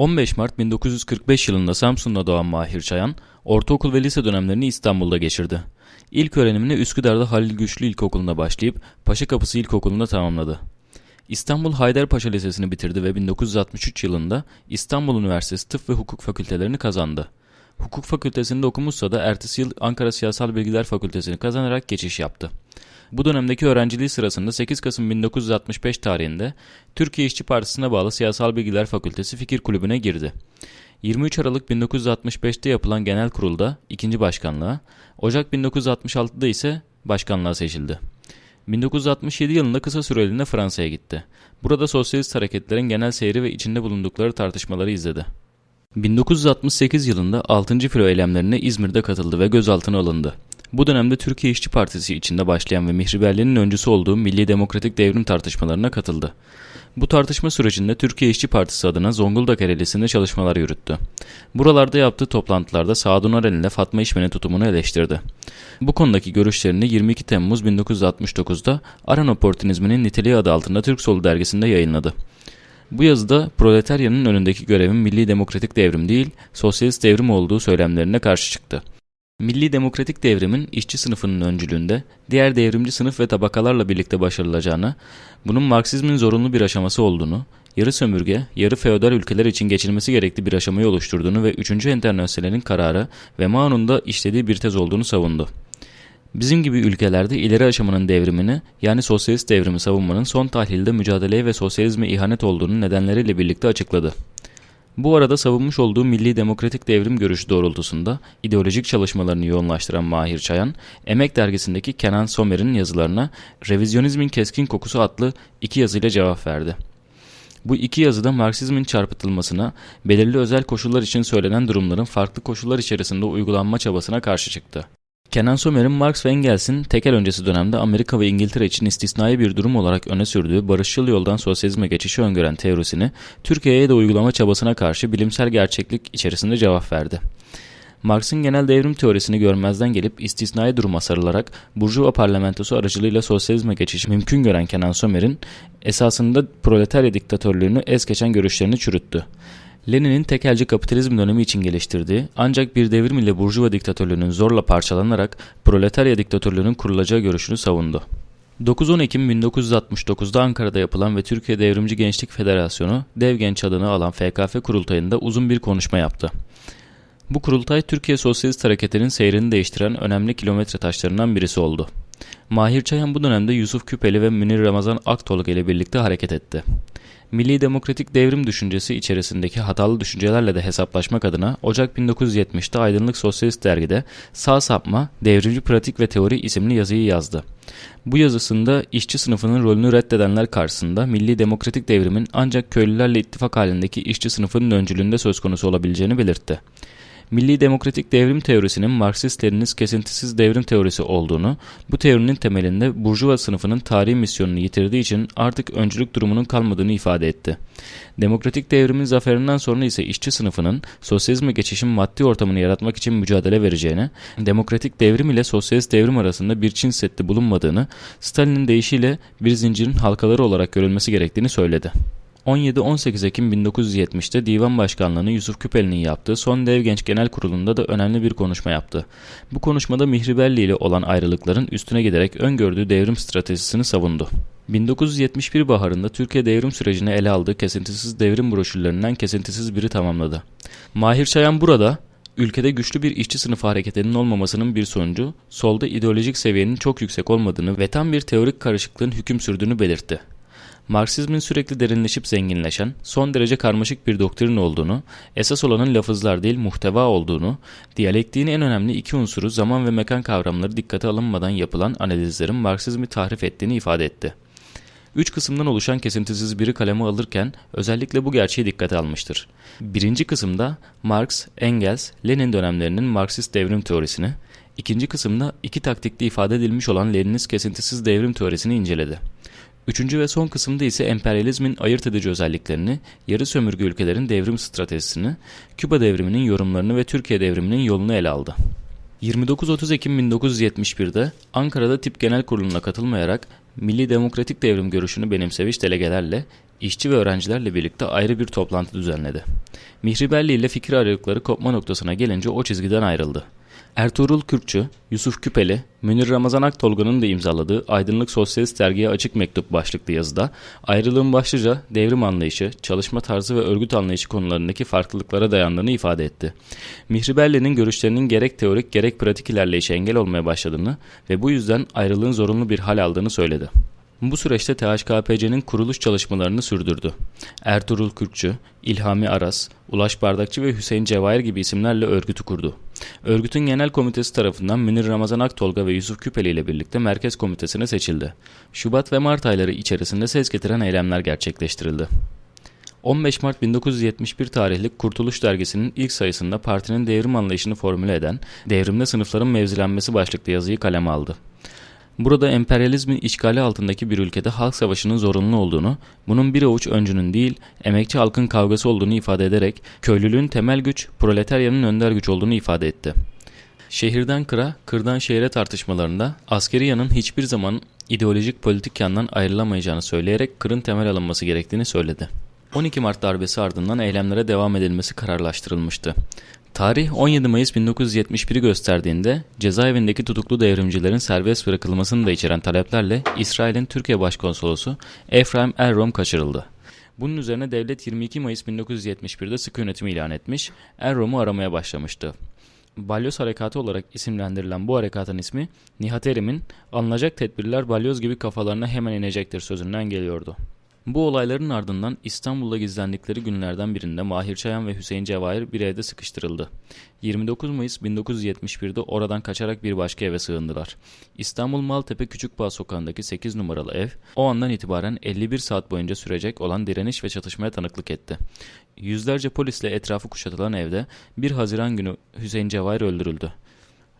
15 Mart 1945 yılında Samsun'da doğan Mahir Çayan, ortaokul ve lise dönemlerini İstanbul'da geçirdi. İlk öğrenimini Üsküdar'da Halil Güçlü İlkokulu'nda başlayıp Paşakapısı İlkokulu'nda tamamladı. İstanbul Haydarpaşa Lisesi'ni bitirdi ve 1963 yılında İstanbul Üniversitesi Tıp ve Hukuk Fakültelerini kazandı. Hukuk Fakültesinde okumuşsa da ertesi yıl Ankara Siyasal Bilgiler Fakültesini kazanarak geçiş yaptı. Bu dönemdeki öğrenciliği sırasında 8 Kasım 1965 tarihinde Türkiye İşçi Partisi'ne bağlı Siyasal Bilgiler Fakültesi Fikir Kulübü'ne girdi. 23 Aralık 1965'te yapılan genel kurulda ikinci başkanlığa, Ocak 1966'da ise başkanlığa seçildi. 1967 yılında kısa süreliğine Fransa'ya gitti. Burada sosyalist hareketlerin genel seyri ve içinde bulundukları tartışmaları izledi. 1968 yılında 6. filo eylemlerine İzmir'de katıldı ve gözaltına alındı. Bu dönemde Türkiye İşçi Partisi içinde başlayan ve mihriberliğinin öncüsü olduğu Milli Demokratik Devrim tartışmalarına katıldı. Bu tartışma sürecinde Türkiye İşçi Partisi adına Zonguldak Ereğlisi'nde çalışmalar yürüttü. Buralarda yaptığı toplantılarda Sadun Aren ile Fatma İşmen'in tutumunu eleştirdi. Bu konudaki görüşlerini 22 Temmuz 1969'da Aran Oportunizminin Niteliği adı altında Türk Solu dergisinde yayınladı. Bu yazıda proletaryanın önündeki görevin milli demokratik devrim değil, sosyalist devrim olduğu söylemlerine karşı çıktı. Milli demokratik devrimin işçi sınıfının öncülüğünde diğer devrimci sınıf ve tabakalarla birlikte başarılacağını, bunun Marksizmin zorunlu bir aşaması olduğunu, yarı sömürge, yarı feodal ülkeler için geçilmesi gerekli bir aşamayı oluşturduğunu ve 3. Enternasyonel'in kararı ve Maun'un da işlediği bir tez olduğunu savundu. Bizim gibi ülkelerde ileri aşamanın devrimini yani sosyalist devrimi savunmanın son tahlilde mücadeleye ve sosyalizme ihanet olduğunu nedenleriyle birlikte açıkladı. Bu arada savunmuş olduğu milli demokratik devrim görüşü doğrultusunda ideolojik çalışmalarını yoğunlaştıran Mahir Çayan, Emek dergisindeki Kenan Somer'in yazılarına Revizyonizmin Keskin Kokusu adlı iki yazıyla cevap verdi. Bu iki yazıda Marksizmin çarpıtılmasına, belirli özel koşullar için söylenen durumların farklı koşullar içerisinde uygulanma çabasına karşı çıktı. Kenan Somer'in Marx ve Engels'in tekel öncesi dönemde Amerika ve İngiltere için istisnai bir durum olarak öne sürdüğü barışçıl yoldan sosyalizme geçişi öngören teorisini Türkiye'ye de uygulama çabasına karşı bilimsel gerçeklik içerisinde cevap verdi. Marx'ın genel devrim teorisini görmezden gelip istisnai duruma sarılarak Burjuva parlamentosu aracılığıyla sosyalizme geçişi mümkün gören Kenan Somer'in esasında proletarya diktatörlüğünü es geçen görüşlerini çürüttü. Lenin'in tekelci kapitalizm dönemi için geliştirdiği ancak bir devrim ile Burjuva diktatörlüğünün zorla parçalanarak proletarya diktatörlüğünün kurulacağı görüşünü savundu. 9-10 Ekim 1969'da Ankara'da yapılan ve Türkiye Devrimci Gençlik Federasyonu Dev Genç adını alan FKF kurultayında uzun bir konuşma yaptı. Bu kurultay Türkiye Sosyalist Hareketi'nin seyrini değiştiren önemli kilometre taşlarından birisi oldu. Mahir Çayan bu dönemde Yusuf Küpeli ve Münir Ramazan Aktolga ile birlikte hareket etti. Milli Demokratik Devrim düşüncesi içerisindeki hatalı düşüncelerle de hesaplaşmak adına Ocak 1970'te Aydınlık Sosyalist Dergi'de Sağ Sapma, Devrimci Pratik ve Teori isimli yazıyı yazdı. Bu yazısında işçi sınıfının rolünü reddedenler karşısında Milli Demokratik Devrimin ancak köylülerle ittifak halindeki işçi sınıfının öncülüğünde söz konusu olabileceğini belirtti. Milli Demokratik Devrim Teorisi'nin Marksist-Leninist kesintisiz devrim teorisi olduğunu, bu teorinin temelinde Burjuva sınıfının tarihi misyonunu yitirdiği için artık öncülük durumunun kalmadığını ifade etti. Demokratik devrimin zaferinden sonra ise işçi sınıfının sosyalizme geçişin maddi ortamını yaratmak için mücadele vereceğini, demokratik devrim ile sosyalist devrim arasında bir Çin setti bulunmadığını, Stalin'in deyişiyle bir zincirin halkaları olarak görülmesi gerektiğini söyledi. 17-18 Ekim 1970'te Divan Başkanlığı'nı Yusuf Küpeli'nin yaptığı son Dev Genç Genel Kurulu'nda da önemli bir konuşma yaptı. Bu konuşmada Mihriberli ile olan ayrılıkların üstüne giderek öngördüğü devrim stratejisini savundu. 1971 baharında Türkiye devrim sürecini ele aldığı kesintisiz devrim broşürlerinden kesintisiz biri tamamladı. Mahir Çayan burada ülkede güçlü bir işçi sınıfı hareketinin olmamasının bir sonucu, solda ideolojik seviyenin çok yüksek olmadığını ve tam bir teorik karışıklığın hüküm sürdüğünü belirtti. Marksizmin sürekli derinleşip zenginleşen, son derece karmaşık bir doktrin olduğunu, esas olanın lafızlar değil muhteva olduğunu, diyalektiğin en önemli iki unsuru zaman ve mekan kavramları dikkate alınmadan yapılan analizlerin Marksizmi tahrif ettiğini ifade etti. Üç kısımdan oluşan kesintisiz biri kaleme alırken özellikle bu gerçeği dikkate almıştır. Birinci kısımda Marx, Engels, Lenin dönemlerinin Marksist devrim teorisini, ikinci kısımda iki taktikte ifade edilmiş olan Leninist kesintisiz devrim teorisini inceledi. Üçüncü ve son kısımda ise emperyalizmin ayırt edici özelliklerini, yarı sömürge ülkelerin devrim stratejisini, Küba devriminin yorumlarını ve Türkiye devriminin yolunu ele aldı. 29-30 Ekim 1971'de Ankara'da Tip Genel Kurulu'na katılmayarak Milli Demokratik Devrim görüşünü benimsemiş delegelerle işçi ve öğrencilerle birlikte ayrı bir toplantı düzenledi. Mihribelli ile fikir ayrılıkları kopma noktasına gelince o çizgiden ayrıldı. Ertuğrul Kürkçü, Yusuf Küpeli, Münir Ramazan Aktolga'nın da imzaladığı Aydınlık Sosyalist Dergiye Açık Mektup başlıklı yazıda ayrılığın başlıca devrim anlayışı, çalışma tarzı ve örgüt anlayışı konularındaki farklılıklara dayandığını ifade etti. Mihribelli'nin görüşlerinin gerek teorik gerek pratik ilerleyişe engel olmaya başladığını ve bu yüzden ayrılığın zorunlu bir hal aldığını söyledi. Bu süreçte THKPC'nin kuruluş çalışmalarını sürdürdü. Ertuğrul Kürkçü, İlhami Aras, Ulaş Bardakçı ve Hüseyin Cevahir gibi isimlerle örgütü kurdu. Örgütün genel komitesi tarafından Münir Ramazan Aktolga ve Yusuf Küpeli ile birlikte merkez komitesine seçildi. Şubat ve Mart ayları içerisinde ses getiren eylemler gerçekleştirildi. 15 Mart 1971 tarihli Kurtuluş Dergisi'nin ilk sayısında partinin devrim anlayışını formüle eden Devrimde Sınıfların Mevzilenmesi başlıklı yazıyı kaleme aldı. Burada emperyalizmin işgali altındaki bir ülkede halk savaşının zorunlu olduğunu, bunun bir avuç öncünün değil, emekçi halkın kavgası olduğunu ifade ederek köylülüğün temel güç, proletaryanın önder güç olduğunu ifade etti. Şehirden kıra, kırdan şehire tartışmalarında askeri yanın hiçbir zaman ideolojik politik yandan ayrılamayacağını söyleyerek kırın temel alınması gerektiğini söyledi. 12 Mart darbesi ardından eylemlere devam edilmesi kararlaştırılmıştı. Tarih 17 Mayıs 1971'i gösterdiğinde cezaevindeki tutuklu devrimcilerin serbest bırakılmasını da içeren taleplerle İsrail'in Türkiye Başkonsolosu Efraim Errom kaçırıldı. Bunun üzerine devlet 22 Mayıs 1971'de sıkı yönetimi ilan etmiş, Errom'u aramaya başlamıştı. Balyoz Harekatı olarak isimlendirilen bu harekatın ismi Nihat Erim'in alınacak tedbirler balyoz gibi kafalarına hemen inecektir sözünden geliyordu. Bu olayların ardından İstanbul'da gizlendikleri günlerden birinde Mahir Çayan ve Hüseyin Cevahir bir evde sıkıştırıldı. 29 Mayıs 1971'de oradan kaçarak bir başka eve sığındılar. İstanbul Maltepe Küçükbağ sokağındaki 8 numaralı ev o andan itibaren 51 saat boyunca sürecek olan direniş ve çatışmaya tanıklık etti. Yüzlerce polisle etrafı kuşatılan evde 1 Haziran günü Hüseyin Cevahir öldürüldü.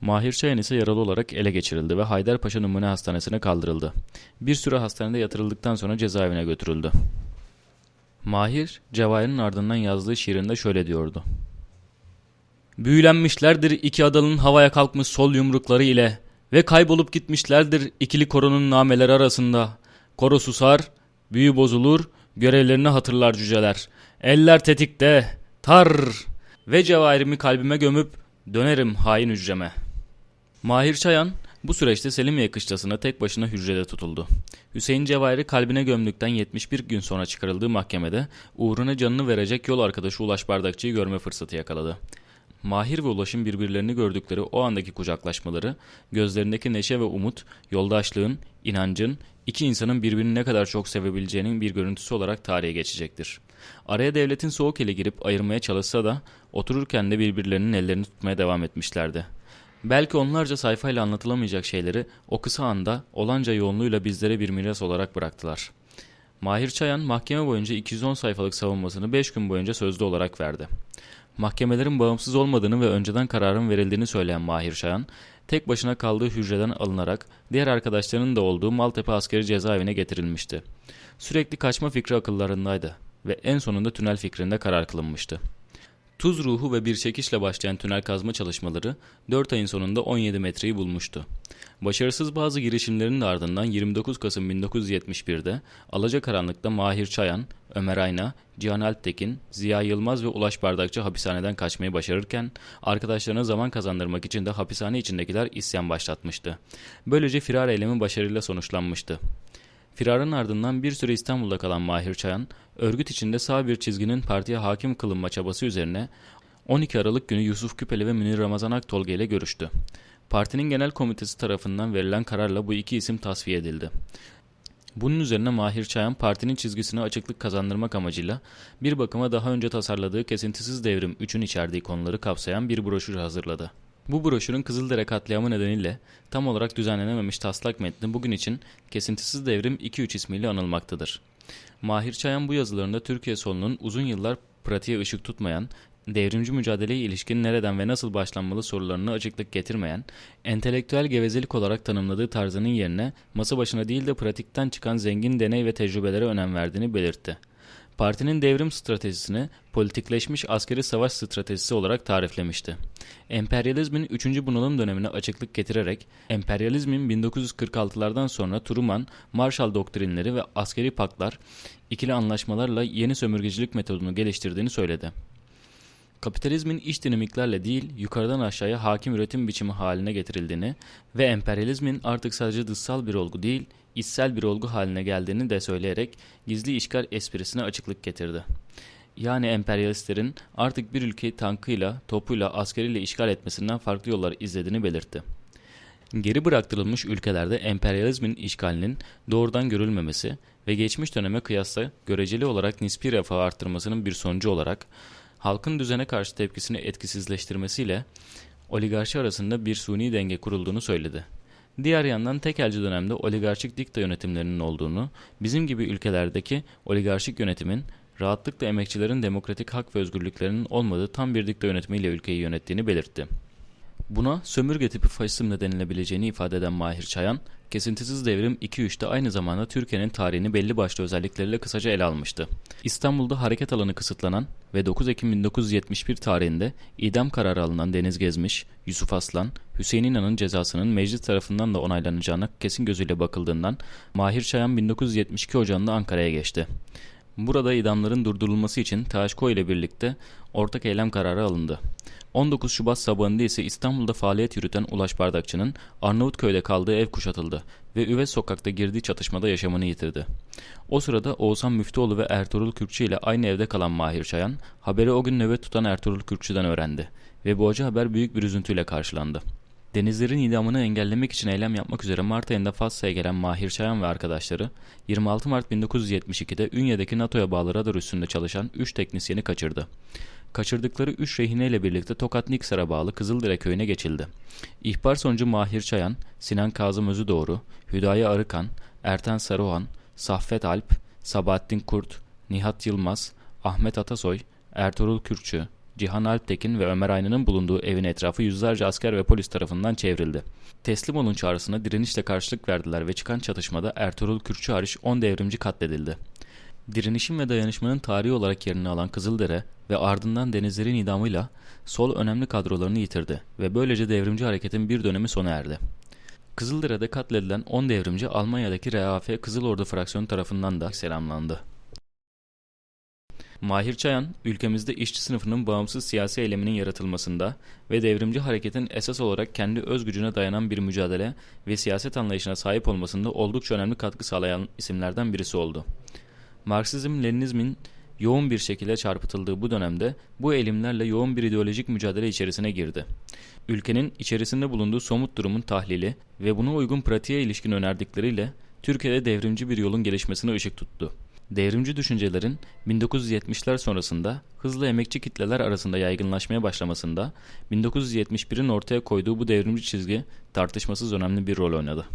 Mahir Çayan ise yaralı olarak ele geçirildi ve Haydarpaşa Numune Hastanesi'ne kaldırıldı. Bir süre hastanede yatırıldıktan sonra cezaevine götürüldü. Mahir, Cevahir'in ardından yazdığı şiirinde şöyle diyordu. Büyülenmişlerdir iki adalın havaya kalkmış sol yumrukları ile ve kaybolup gitmişlerdir ikili koronun nameleri arasında. Koro susar, büyü bozulur, görevlerini hatırlar cüceler. Eller tetikte, tar ve cevahirimi kalbime gömüp dönerim hain hücreme.'' Mahir Çayan bu süreçte Selimiye kışlasına tek başına hücrede tutuldu. Hüseyin Cevahir'i kalbine gömdükten 71 gün sonra çıkarıldığı mahkemede uğruna canını verecek yol arkadaşı Ulaş Bardakçı'yı görme fırsatı yakaladı. Mahir ve Ulaş'ın birbirlerini gördükleri o andaki kucaklaşmaları, gözlerindeki neşe ve umut, yoldaşlığın, inancın, iki insanın birbirini ne kadar çok sevebileceğinin bir görüntüsü olarak tarihe geçecektir. Araya devletin soğuk eli girip ayırmaya çalışsa da otururken de birbirlerinin ellerini tutmaya devam etmişlerdi. Belki onlarca sayfayla anlatılamayacak şeyleri o kısa anda olanca yoğunluğuyla bizlere bir miras olarak bıraktılar. Mahir Çayan mahkeme boyunca 210 sayfalık savunmasını 5 gün boyunca sözlü olarak verdi. Mahkemelerin bağımsız olmadığını ve önceden kararın verildiğini söyleyen Mahir Çayan, tek başına kaldığı hücreden alınarak diğer arkadaşlarının da olduğu Maltepe askeri cezaevine getirilmişti. Sürekli kaçma fikri akıllarındaydı ve en sonunda tünel fikrinde karar kılınmıştı. Tuz ruhu ve bir çekişle başlayan tünel kazma çalışmaları 4 ayın sonunda 17 metreyi bulmuştu. Başarısız bazı girişimlerin ardından 29 Kasım 1971'de Alacakaranlık'ta Mahir Çayan, Ömer Ayna, Cihan Alptekin, Ziya Yılmaz ve Ulaş Bardakçı hapishaneden kaçmayı başarırken arkadaşlarına zaman kazandırmak için de hapishane içindekiler isyan başlatmıştı. Böylece firar eylemi başarıyla sonuçlanmıştı. Firarın ardından bir süre İstanbul'da kalan Mahir Çayan, örgüt içinde sağ bir çizginin partiye hakim kılınma çabası üzerine 12 Aralık günü Yusuf Küpeli ve Münir Ramazan Aktolga ile görüştü. Partinin genel komitesi tarafından verilen kararla bu iki isim tasfiye edildi. Bunun üzerine Mahir Çayan partinin çizgisine açıklık kazandırmak amacıyla bir bakıma daha önce tasarladığı Kesintisiz Devrim 3'ün içerdiği konuları kapsayan bir broşür hazırladı. Bu broşürün Kızıldere katliamı nedeniyle tam olarak düzenlenememiş taslak metni bugün için Kesintisiz Devrim 2-3 ismiyle anılmaktadır. Mahir Çayan bu yazılarında Türkiye solunun uzun yıllar pratiğe ışık tutmayan, devrimci mücadeleye ilişkin nereden ve nasıl başlanmalı sorularını açıklık getirmeyen, entelektüel gevezelik olarak tanımladığı tarzının yerine masa başına değil de pratikten çıkan zengin deney ve tecrübelere önem verdiğini belirtti. Partinin devrim stratejisini politikleşmiş askeri savaş stratejisi olarak tariflemişti. Emperyalizmin 3. bunalım dönemine açıklık getirerek, emperyalizmin 1946'lardan sonra Truman, Marshall doktrinleri ve askeri paktlar, ikili anlaşmalarla yeni sömürgecilik metodunu geliştirdiğini söyledi. Kapitalizmin iç dinamiklerle değil, yukarıdan aşağıya hakim üretim biçimi haline getirildiğini ve emperyalizmin artık sadece dışsal bir olgu değil, içsel bir olgu haline geldiğini de söyleyerek gizli işgal esprisine açıklık getirdi. Yani emperyalistlerin artık bir ülkeyi tankıyla, topuyla, askeriyle işgal etmesinden farklı yollar izlediğini belirtti. Geri bıraktırılmış ülkelerde emperyalizmin işgalinin doğrudan görülmemesi ve geçmiş döneme kıyasla göreceli olarak nispi refah arttırmasının bir sonucu olarak halkın düzene karşı tepkisini etkisizleştirmesiyle oligarşi arasında bir suni denge kurulduğunu söyledi. Diğer yandan tekelci dönemde oligarşik dikta yönetimlerinin olduğunu, bizim gibi ülkelerdeki oligarşik yönetimin rahatlıkla emekçilerin demokratik hak ve özgürlüklerinin olmadığı tam bir dikta yönetimiyle ülkeyi yönettiğini belirtti. Buna sömürge tipi faşizm de denilebileceğini ifade eden Mahir Çayan, Kesintisiz Devrim 2-3'te aynı zamanda Türkiye'nin tarihini belli başlı özellikleriyle kısaca ele almıştı. İstanbul'da hareket alanı kısıtlanan ve 9 Ekim 1971 tarihinde idam kararı alınan Deniz Gezmiş, Yusuf Aslan, Hüseyin İnan'ın cezasının meclis tarafından da onaylanacağına kesin gözüyle bakıldığından Mahir Çayan 1972 Ocağı'nda Ankara'ya geçti. Burada idamların durdurulması için THK ile birlikte ortak eylem kararı alındı. 19 Şubat sabahında ise İstanbul'da faaliyet yürüten Ulaş Bardakçı'nın Arnavutköy'de kaldığı ev kuşatıldı ve Üves sokakta girdiği çatışmada yaşamını yitirdi. O sırada Oğuzhan Müftüoğlu ve Ertuğrul Kürkçü ile aynı evde kalan Mahir Çayan, haberi o gün nöbet tutan Ertuğrul Kürkçü'den öğrendi ve bu acı haber büyük bir üzüntüyle karşılandı. Denizlerin idamını engellemek için eylem yapmak üzere Mart ayında Fassa'ya gelen Mahir Çayan ve arkadaşları 26 Mart 1972'de Ünye'deki NATO'ya bağlı radar üstünde çalışan 3 teknisyeni kaçırdı. Kaçırdıkları 3 rehineyle birlikte Tokat Niksar'a bağlı Kızıldere köyüne geçildi. İhbar sonucu Mahir Çayan, Sinan Kazım Özüdoğru, Hüdayi Arıkan, Erten Sarıoğan, Saffet Alp, Sabahattin Kurt, Nihat Yılmaz, Ahmet Atasoy, Ertuğrul Kürkçü, Cihan Alptekin ve Ömer Aynı'nın bulunduğu evin etrafı yüzlerce asker ve polis tarafından çevrildi. Teslim olun çağrısına direnişle karşılık verdiler ve çıkan çatışmada Ertuğrul Kürkçü hariç 10 devrimci katledildi. Direnişin ve dayanışmanın tarihi olarak yerini alan Kızıldere ve ardından denizlerin idamıyla sol önemli kadrolarını yitirdi ve böylece devrimci hareketin bir dönemi sona erdi. Kızıldere'de katledilen 10 devrimci Almanya'daki RAF Kızıl Ordu fraksiyonu tarafından da selamlandı. Mahir Çayan, ülkemizde işçi sınıfının bağımsız siyasi eyleminin yaratılmasında ve devrimci hareketin esas olarak kendi öz gücüne dayanan bir mücadele ve siyaset anlayışına sahip olmasında oldukça önemli katkı sağlayan isimlerden birisi oldu. Marksizm-Leninizmin yoğun bir şekilde çarpıtıldığı bu dönemde bu eğilimlerle yoğun bir ideolojik mücadele içerisine girdi. Ülkenin içerisinde bulunduğu somut durumun tahlili ve buna uygun pratiğe ilişkin önerdikleriyle Türkiye'de devrimci bir yolun gelişmesine ışık tuttu. Devrimci düşüncelerin 1970'ler sonrasında hızlı emekçi kitleler arasında yaygınlaşmaya başlamasında 1971'in ortaya koyduğu bu devrimci çizgi tartışmasız önemli bir rol oynadı.